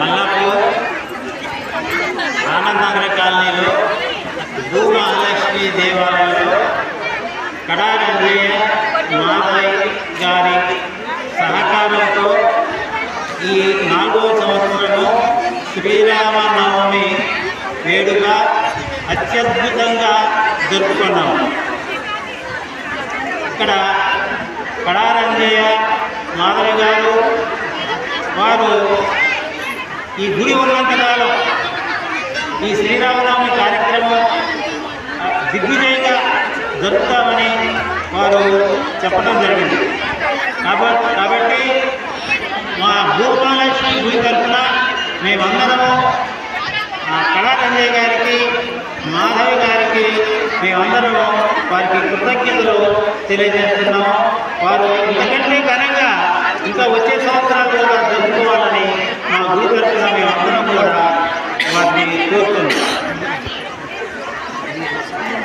మల్లాపూర్ ఆనందనగర కాలనీలో భూమహాలక్ష్మి దేవాలయంలో కడారంజయ్య మాదయ్య గారి సహకారంతో ఈ నాలుగో సంవత్సరము శ్రీరామనవమి వేడుక అత్యద్భుతంగా జరుపుకున్నాం. ఇక్కడ కడారంజయ్య మాధవి గారు ఈ గుడి ఉన్నంతకాలం ఈ శ్రీరామనామ కార్యక్రమం దిగ్విజయంగా జరుపుతామని వారు చెప్పడం జరిగింది. కాబట్టి కాబట్టి మా భూపాలక్ష్మి గుడి తరఫున మేమందరము ఆ, కళారంజయ్ గారికి మాధవి గారికి మేమందరము వారికి కృతజ్ఞతలు తెలియజేస్తున్నాము. వారు